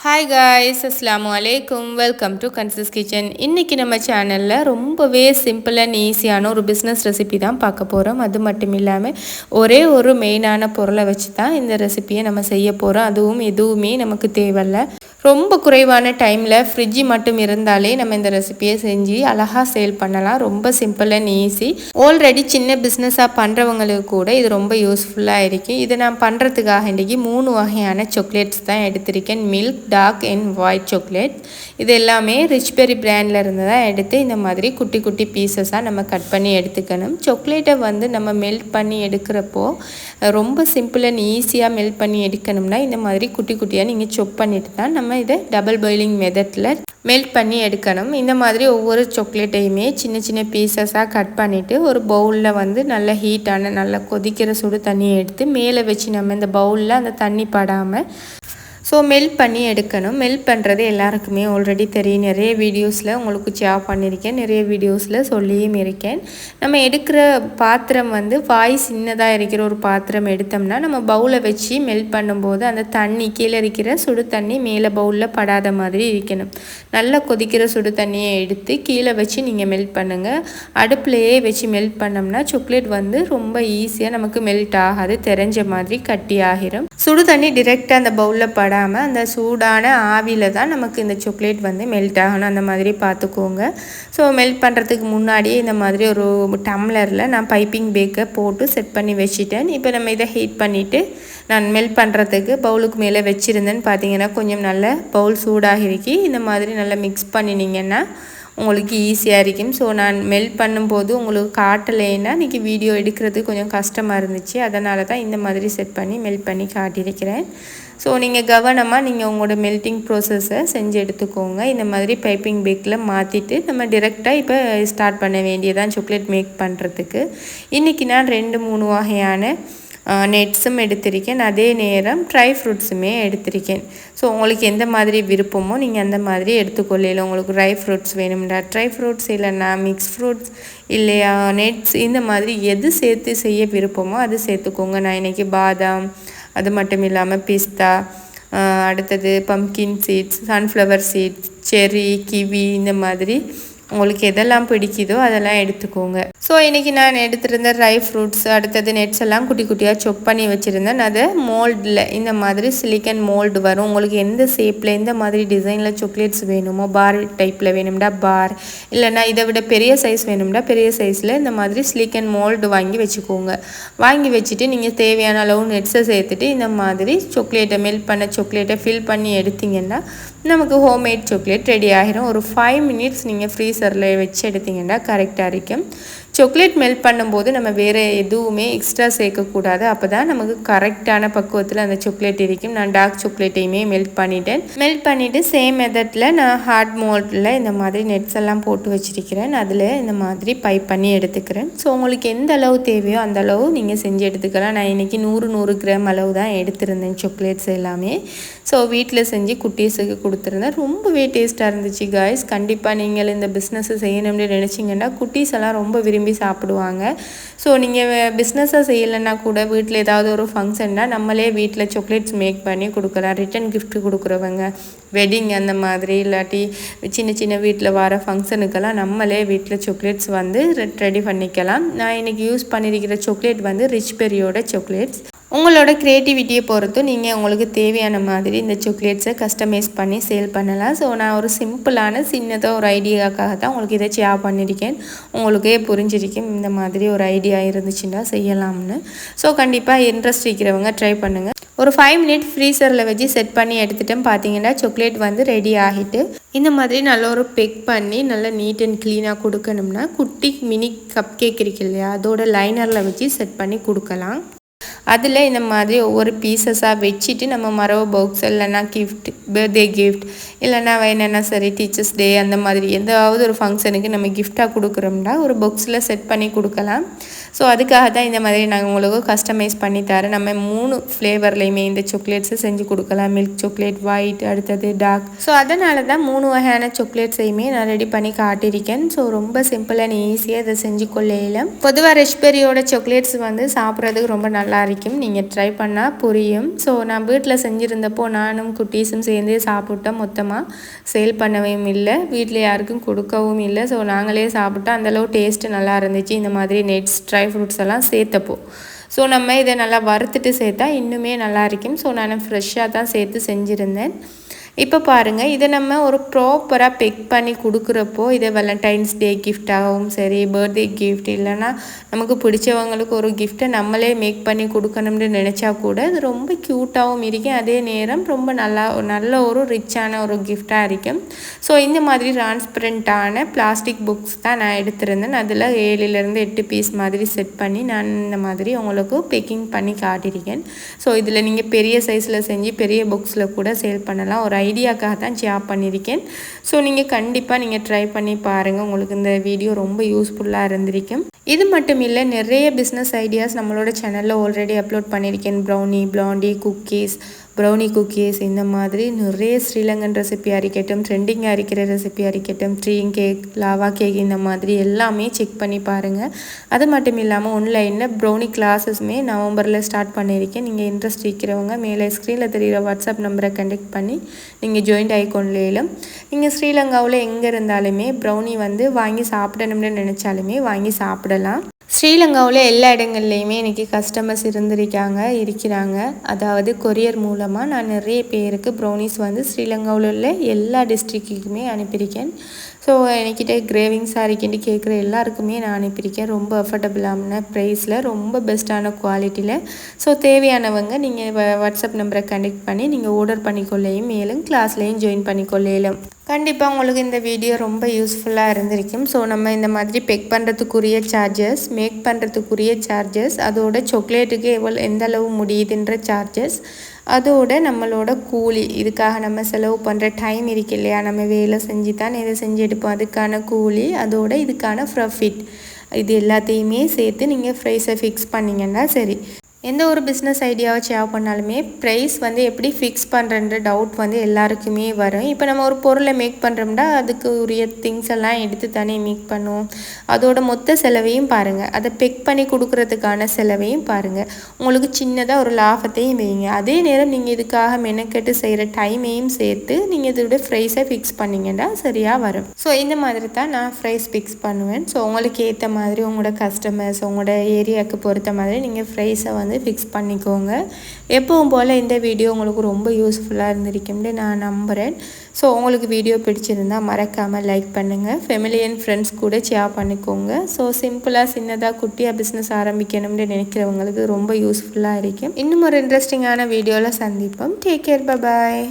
Hi guys அஸ்லாம் வலைக்கும் welcome to guns kitchen இன்றைக்கி நம்ம சேனலில் ரொம்பவே சிம்பிள் அண்ட் ஈஸியான ஒரு பிஸ்னஸ் ரெசிபி தான் பார்க்க போகிறோம் அது மட்டும் இல்லாமல் ஒரே ஒரு மெயினான பொருளை வச்சு தான் இந்த ரெசிபியை நம்ம செய்ய போகிறோம் அதுவும் எதுவுமே நமக்கு தேவையில்ல. ரொம்ப குறைவான டைமில் ஃப்ரிட்ஜி மட்டும் இருந்தாலே நம்ம இந்த ரெசிபியை செஞ்சு அழகாக சேல் பண்ணலாம். ரொம்ப சிம்பிள் அண்ட் ஈஸி ஆல்ரெடி சின்ன பிஸ்னஸாக பண்ணுறவங்களுக்கு கூட இது ரொம்ப யூஸ்ஃபுல்லாக இருக்கும். இதை நான் பண்ணுறதுக்காக இன்றைக்கி மூணு வகையான சாக்லேட்ஸ் தான் எடுத்திருக்கேன். Milk dark and white chocolate இது எல்லாமே ரிச்பெரி பிராண்டில் இருந்து தான் எடுத்து இந்த மாதிரி குட்டி குட்டி பீசஸாக நம்ம கட் பண்ணி எடுத்துக்கணும். சாக்லேட்டை வந்து நம்ம மெல்ட் பண்ணி எடுக்கிறப்போ ரொம்ப சிம்பிள் அண்ட் ஈஸியாக மெல்ட் பண்ணி எடுக்கணும்னா இந்த மாதிரி குட்டி குட்டியாக நீங்கள் சொப் பண்ணிட்டு தான் நம்ம இதை டபுள் பாயிலிங் மெதட்டில் மெல்ட் பண்ணி எடுக்கணும். இந்த மாதிரி ஒவ்வொரு சாக்லேட்டையுமே சின்ன சின்ன பீசஸாக கட் பண்ணிவிட்டு ஒரு பவுலில் வந்து நல்ல ஹீட்டான நல்லா கொதிக்கிற சுடு தண்ணியை எடுத்து மேலே வச்சு நம்ம இந்த பவுலில் அந்த தண்ணி படாமல் ஸோ மெல்ட் பண்ணி எடுக்கணும். மெல்ட் பண்ணுறது எல்லாருக்குமே ஆல்ரெடி தெரியும். நிறைய வீடியோஸில் உங்களுக்கு ஷேர் பண்ணியிருக்கேன். நிறைய வீடியோஸில் சொல்லியும் இருக்கேன். நம்ம எடுக்கிற பாத்திரம் வந்து வாய் சின்னதாக இருக்கிற ஒரு பாத்திரம் எடுத்தோம்னா நம்ம பவுலை வச்சு மெல்ட் பண்ணும்போது அந்த தண்ணி கீழே இருக்கிற சுடு தண்ணி மேலே பவுலில் படாத மாதிரி இருக்கணும். நல்லா கொதிக்கிற சுடு தண்ணியை எடுத்து கீழே வச்சு நீங்கள் மெல்ட் பண்ணுங்கள் அடுப்புலையே வச்சு மெல்ட் பண்ணோம்னா சாக்லேட் வந்து ரொம்ப ஈஸியாக நமக்கு மெல்ட் ஆகாது தெரிஞ்ச மாதிரி கட்டி ஆகிரும். சுடு தண்ணி டிரெக்டாக அந்த பவுலில் படா படாமல் அந்த சூடான ஆவியில் தான் நமக்கு இந்த சாக்லேட் வந்து மெல்ட் ஆகணும். அந்த மாதிரி பார்த்துக்கோங்க. ஸோ மெல்ட் பண்ணுறதுக்கு முன்னாடியே இந்த மாதிரி ஒரு டம்ளரில் நான் பைப்பிங் பேக்கை போட்டு செட் பண்ணி வச்சுட்டேன். இப்போ நம்ம இதை ஹீட் பண்ணிவிட்டு நான் மெல்ட் பண்ணுறதுக்கு பவுலுக்கு மேலே வச்சுருந்தேன்னு பார்த்தீங்கன்னா கொஞ்சம் நல்ல பவுல் சூடாகிருக்கி இந்த மாதிரி நல்லா மிக்ஸ் பண்ணினீங்கன்னா உங்களுக்கு ஈஸியாக இருக்கும். ஸோ நான் மெல்ட் பண்ணும்போது உங்களுக்கு காட்டலைன்னா இன்றைக்கி வீடியோ எடுக்கிறது கொஞ்சம் கஷ்டமாக இருந்துச்சு. அதனால தான் இந்த மாதிரி செட் பண்ணி மெல்ட் பண்ணி காட்டியிருக்கிறேன். ஸோ நீங்கள் கவனமாக நீங்கள் உங்களோட மெல்ட்டிங் ப்ரோசஸை செஞ்சு எடுத்துக்கோங்க. இந்த மாதிரி பைப்பிங் பேக்கில் மாற்றிட்டு நம்ம டிரெக்டாக இப்போ ஸ்டார்ட் பண்ண வேண்டியதான் சாக்லேட் மேக் பண்ணுறதுக்கு இன்றைக்கி நான் ரெண்டு மூணு வகையான நெட்ஸும் எடுத்திருக்கேன். அதே நேரம் ட்ரை ஃப்ரூட்ஸுமே எடுத்திருக்கேன். ஸோ உங்களுக்கு எந்த மாதிரி விருப்பமோ நீங்கள் அந்த மாதிரி எடுத்துக்கொள்ளையில் உங்களுக்கு ட்ரை ஃப்ரூட்ஸ் வேணும்டா. ட்ரை ஃப்ரூட்ஸ் இல்லைன்னா மிக்ஸ் ஃப்ரூட்ஸ் இல்லையா நெட்ஸ் இந்த மாதிரி எது சேர்த்து செய்ய விருப்பமோ அது சேர்த்துக்கோங்க. நான் இன்றைக்கி பாதாம் அது மட்டும் இல்லாமல் பிஸ்தா அடுத்தது pumpkin seeds sunflower seeds cherry kiwi இந்த மாதிரி உங்களுக்கு எதெல்லாம் பிடிக்குதோ அதெல்லாம் எடுத்துக்கோங்க. ஸோ இன்றைக்கி நான் எடுத்திருந்த ட்ரை ஃப்ரூட்ஸ் அடுத்தது நெட்ஸ் எல்லாம் குட்டி குட்டியாக சொப் பண்ணி வச்சுருந்தேன். அதை மோல்டில் இந்த மாதிரி சிலிக்கன் மோல்டு வரும். உங்களுக்கு எந்த ஷேப்பில் எந்த மாதிரி டிசைனில் சாக்லேட்ஸ் வேணுமோ பார் டைப்பில் வேணும்டா பார் இல்லைனா இதை விட பெரிய சைஸ் வேணும்டா பெரிய சைஸில் இந்த மாதிரி சிலிக்கன் மோல்டு வாங்கி வச்சுக்கோங்க. வாங்கி வச்சுட்டு நீங்கள் தேவையான அளவு நெட்ஸை சேர்த்துட்டு இந்த மாதிரி சாக்லேட்டை மெல்ட் பண்ண சாக்லேட்டை ஃபில் பண்ணி எடுத்திங்கன்னா நமக்கு ஹோம்மேட் சாக்லேட் ரெடி ஆகிரும் ஒரு ஃபைவ் மினிட்ஸ் நீங்கள் ஃப்ரீசரில் வச்சு எடுத்திங்கன்னா கரெக்டாக இருக்கும். சாக்லேட் மெல்ட் பண்ணும்போது நம்ம வேறு எதுவுமே எக்ஸ்ட்ரா சேர்க்கக்கூடாது. அப்போ தான் நமக்கு கரெக்டான பக்குவத்தில் அந்த சாக்லேட் இருக்கும். நான் டார்க் சாக்லேட்டையுமே மெல்ட் பண்ணிட்டேன். மெல்ட் பண்ணிவிட்டு சேம் மெத்தடில் நான் ஹார்ட் மோல்டில் இந்த மாதிரி நெட்ஸ் எல்லாம் போட்டு வச்சிருக்கிறேன். அதில் இந்த மாதிரி பைப் பண்ணி எடுத்துக்கிறேன். ஸோ உங்களுக்கு எந்த அளவு தேவையோ அந்த அளவு நீங்கள் செஞ்சு எடுத்துக்கலாம். நான் இன்றைக்கி நூறு நூறு கிராம் அளவு தான் எடுத்திருந்தேன் சாக்லேட்ஸ் எல்லாமே. ஸோ வீட்டில் செஞ்சு குட்டீஸுக்கு கொடுத்துருந்தேன் ரொம்பவே டேஸ்ட்டாக இருந்துச்சு காய்ஸ் கண்டிப்பாக நீங்கள் இந்த பிஸ்னஸை செய்யணும்னு நினச்சிங்கன்னா குட்டீஸ் எல்லாம் ரொம்ப விரும்பி சாப்பிடுவாங்க. ஸோ நீங்கள் பிஸ்னஸாக செய்யலைன்னா கூட வீட்டில் ஏதாவது ஒரு ஃபங்க்ஷன்னா நம்மளே வீட்டில் சாக்லேட்ஸ் மேக் பண்ணி கொடுக்கலாம். ரிட்டன் கிஃப்ட் கொடுக்குறவங்க வெட்டிங் அந்த மாதிரி இல்லாட்டி சின்ன சின்ன வீட்டில் வர ஃபங்க்ஷனுக்கெல்லாம் நம்மளே வீட்டில் சாக்லேட்ஸ் வந்து ரெடி பண்ணிக்கலாம். நான் இன்றைக்கி யூஸ் பண்ணியிருக்கிற சாக்லேட் வந்து ரிச் பெரியோட சாக்லேட்ஸ் உங்களோட க்ரியேட்டிவிட்டியை பொறுத்து நீங்கள் உங்களுக்கு தேவையான மாதிரி இந்த சாக்லேட்ஸை கஸ்டமைஸ் பண்ணி சேல் பண்ணலாம். ஸோ நான் ஒரு சிம்பிளான சின்னதாக ஒரு ஐடியாக்காக தான் உங்களுக்கு இதை ஷேர் பண்ணியிருக்கேன். உங்களுக்கே புரிஞ்சிருக்கும் இந்த மாதிரி ஒரு ஐடியா இருந்துச்சுன்னா செய்யலாம்னு. ஸோ கண்டிப்பாக இன்ட்ரெஸ்ட் இருக்கிறவங்க ட்ரை பண்ணுங்கள் ஒரு ஃபைவ் மினிட் ஃப்ரீசரில் வச்சு செட் பண்ணி எடுத்துட்டோம் பார்த்தீங்கன்னா சாக்லேட் வந்து ரெடி ஆகிட்டு இந்த மாதிரி நல்ல ஒரு பெக் பண்ணி நல்லா நீட் அண்ட் க்ளீனாக கொடுக்கணும்னா குட்டி மினி கப் கேக் இருக்கு இல்லையா அதோட லைனரில் வச்சு செட் பண்ணி கொடுக்கலாம். அதில் இந்த மாதிரி ஒவ்வொரு பீசஸாக வச்சுட்டு நம்ம மரவ பாக்ஸ் இல்லைன்னா கிஃப்ட் பர்த்டே கிஃப்ட் இல்லைன்னா என்னென்னா சரி டீச்சர்ஸ் டே அந்த மாதிரி எதாவது ஒரு ஃபங்க்ஷனுக்கு நம்ம கிஃப்டாக கொடுக்குறோம்னா ஒரு பாக்ஸில் செட் பண்ணி கொடுக்கலாம். ஸோ அதுக்காக தான் இந்த மாதிரி நாங்கள் உங்களுக்கு கஸ்டமைஸ் பண்ணி தரேன் நம்ம மூணு ஃப்ளேவர்லேயுமே இந்த சாக்லேட்ஸை செஞ்சு கொடுக்கலாம். மில்க் சாக்லேட் ஒயிட் அடுத்தது டார்க் ஸோ அதனால தான் மூணு வகையான சாக்லேட்ஸையுமே நான் ரெடி பண்ணி காட்டியிருக்கேன். ஸோ ரொம்ப சிம்பிள் அண்ட் ஈஸியாக இதை செஞ்சு கொள்ளையில். பொதுவாக ரெஷ்பெரியோட சாக்லேட்ஸ் வந்து சாப்பிட்றதுக்கு ரொம்ப நல்லா இருக்கும். நீங்கள் ட்ரை பண்ணால் புரியும். ஸோ நான் வீட்டில் செஞ்சுருந்தப்போ நானும் குட்டீஸும் சேர்ந்து சாப்பிட்டோம். மொத்தமாக சேல் பண்ணவும் இல்லை. வீட்டில் யாருக்கும் கொடுக்கவும் இல்லை. ஸோ நாங்களே சாப்பிட்டோம். அந்தளவு டேஸ்ட்டு நல்லா இருந்துச்சு. இந்த மாதிரி நெட்ஸ் ட்ரை ட்ரை ஃப்ரூட்ஸ் எல்லாம் சேர்த்தப்போ. ஸோ நம்ம இதை நல்லா வறுத்துட்டு சேர்த்தா இன்னுமே நல்லா இருக்கும். ஸோ நான் ஃப்ரெஷ்ஷாக தான் சேர்த்து செஞ்சுருந்தேன். இப்போ பாருங்கள் இதை நம்ம ஒரு ப்ராப்பராக பெக் பண்ணி கொடுக்குறப்போ இதை வேலண்டைன்ஸ் டே கிஃப்டாகவும் சரி பர்த்டே கிஃப்ட் இல்லைன்னா நமக்கு பிடிச்சவங்களுக்கு ஒரு கிஃப்ட்டை நம்மளே மேக் பண்ணி கொடுக்கணும்னு நினச்சா கூட இது ரொம்ப க்யூட்டாகவும் இருக்கும். அதே நேரம் ரொம்ப நல்லா நல்ல ஒரு ரிச்சான ஒரு கிஃப்டாக இருக்கும். ஸோ இந்த மாதிரி டிரான்ஸ்பரண்ட்டான பிளாஸ்டிக் புக்ஸ் தான் நான் எடுத்திருந்தேன். அதில் ஏழுலேருந்து எட்டு பீஸ் மாதிரி செட் பண்ணி நான் இந்த மாதிரி உங்களுக்கு பேக்கிங் பண்ணி காட்டியிருக்கேன். ஸோ இதில் நீங்கள் பெரிய சைஸில் செஞ்சு பெரிய புக்ஸில் கூட சேல் பண்ணலாம். ஒரு ஐடியாக்காக தான் ஷேர் பண்ணியிருக்கேன். ஸோ நீங்கள் கண்டிப்பாக நீங்கள் ட்ரை பண்ணி பாருங்கள் உங்களுக்கு இந்த வீடியோ ரொம்ப யூஸ்ஃபுல்லாக இருந்திருக்கும். இது மட்டும் இல்லை நிறைய பிஸ்னஸ் ஐடியாஸ் நம்மளோட சேனலில் ஆல்ரெடி அப்லோட் பண்ணியிருக்கேன். Brownie blondie cookies brownie cookies இந்த மாதிரி நிறைய ஸ்ரீலங்கன் ரெசிபியாக அரிக்கட்டும் ட்ரெண்டிங்காக இருக்கிற ரெசிபியாக இருக்கட்டும் ட்ரீம் கேக் லாவா கேக் இந்த மாதிரி எல்லாமே செக் பண்ணி பாருங்கள் அது மட்டும் இல்லாமல் ஆன்லைனில் ப்ரௌனி கிளாஸஸுமே நவம்பரில் ஸ்டார்ட் பண்ணியிருக்கேன். நீங்கள் இன்ட்ரெஸ்ட் இருக்கிறவங்க மேலே ஸ்க்ரீனில் தெரிகிற வாட்ஸ்அப் நம்பரை கண்டெக்ட் பண்ணி நீங்கள் ஜாயின்ட் ஆகிக்கொள்ளலும் நீங்கள் ஸ்ரீலங்காவில் எங்கே இருந்தாலுமே ப்ரௌனி வந்து வாங்கி சாப்பிடணும்னு நினச்சாலுமே வாங்கி சாப்பிடலாம். ஸ்ரீலங்காவில் எல்லா இடங்கள்லையுமே இன்றைக்கி கஸ்டமர்ஸ் இருந்திருக்காங்க இருக்கிறாங்க. அதாவது கொரியர் மூலமாக நான் நிறைய பேருக்கு ப்ரௌனிஸ் வந்து ஸ்ரீலங்காவில் உள்ள எல்லா டிஸ்ட்ரிக்ட்டுக்குமே அனுப்பியிருக்கேன். ஸோ என்கிட்ட கிரேவிங் இருக்கிட்டு கேட்குற எல்லாருக்குமே நான் அனுப்பியிருக்கேன் ரொம்ப அஃபர்டபுளான ப்ரைஸில் ரொம்ப பெஸ்ட்டான குவாலிட்டியில் ஸோ தேவையானவங்க நீங்கள் வாட்ஸ்அப் நம்பரை கனெக்ட் பண்ணி நீங்கள் ஆர்டர் பண்ணிக்கொள்ளையும் மேலும் கிளாஸ்லேயும் ஜாயின் பண்ணிக்கொள்ளையிலும் கண்டிப்பாக உங்களுக்கு இந்த வீடியோ ரொம்ப யூஸ்ஃபுல்லாக இருந்திருக்கும். ஸோ நம்ம இந்த மாதிரி பெக் பண்ணுறதுக்குரிய சார்ஜஸ் மேக் பண்ணுறதுக்குரிய சார்ஜஸ் அதோட சாக்லேட்டுக்கு எவ்வளோ எந்த அளவு முடியுதுன்ற சார்ஜஸ் அதோட நம்மளோட கூலி. இதுக்காக நம்ம செலவு பண்ணுற டைம் இருக்கு இல்லையா? நம்ம வேலை செஞ்சு தான் இதை செஞ்சு எடுப்போம்? அதுக்கான கூலி அதோட இதுக்கான ப்ராஃபிட் இது எல்லாத்தையுமே சேர்த்து நீங்கள் ப்ரைஸை ஃபிக்ஸ் பண்ணிங்கன்னா சரி. எந்த ஒரு பிஸ்னஸ் ஐடியாவை சேவ் பண்ணாலுமே ப்ரைஸ் வந்து எப்படி ஃபிக்ஸ் பண்ணுறன்ற டவுட் வந்து எல்லாருக்குமே வரும். இப்போ நம்ம ஒரு பொருளை மேக் பண்ணுறோம்னா அதுக்கு உரிய திங்ஸ் எல்லாம் எடுத்து தானே மேக் பண்ணுவோம். அதோட மொத்த செலவையும் பாருங்கள் அதை பெக் பண்ணி கொடுக்குறதுக்கான செலவையும் பாருங்கள் உங்களுக்கு சின்னதாக ஒரு லாபத்தையும் வைங்க அதே நேரம் நீங்கள் இதுக்காக மெனக்கெட்டு செய்கிற டைமையும் சேர்த்து நீங்கள் இதோட ப்ரைஸை ஃபிக்ஸ் பண்ணிங்கன்னா சரியாக வரும். ஸோ இந்த மாதிரி தான் நான் ப்ரைஸ் ஃபிக்ஸ் பண்ணுவேன். ஸோ உங்களுக்கு ஏற்ற மாதிரி உங்களோட கஸ்டமர்ஸ் உங்களோட ஏரியாவுக்கு பொறுத்த மாதிரி நீங்கள் ப்ரைஸை வந்து வந்து ஃபிக்ஸ் பண்ணிக்கோங்க. எப்பவும் போல் இந்த வீடியோ உங்களுக்கு ரொம்ப யூஸ்ஃபுல்லாக இருந்திருக்கும்னு நான் நம்புகிறேன் ஸோ உங்களுக்கு வீடியோ பிடிச்சிருந்தால் மறக்காமல் லைக் பண்ணுங்கள் ஃபெமிலி அண்ட் ஃப்ரெண்ட்ஸ் கூட ஷேர் பண்ணிக்கோங்க. ஸோ சிம்பிளாக சின்னதாக குட்டியாக பிஸ்னஸ் ஆரம்பிக்கணும்னு நினைக்கிறவங்களுக்கு ரொம்ப யூஸ்ஃபுல்லாக இருக்கும். இன்னும் ஒரு இன்ட்ரெஸ்டிங்கான வீடியோவில் சந்திப்போம். Take care bye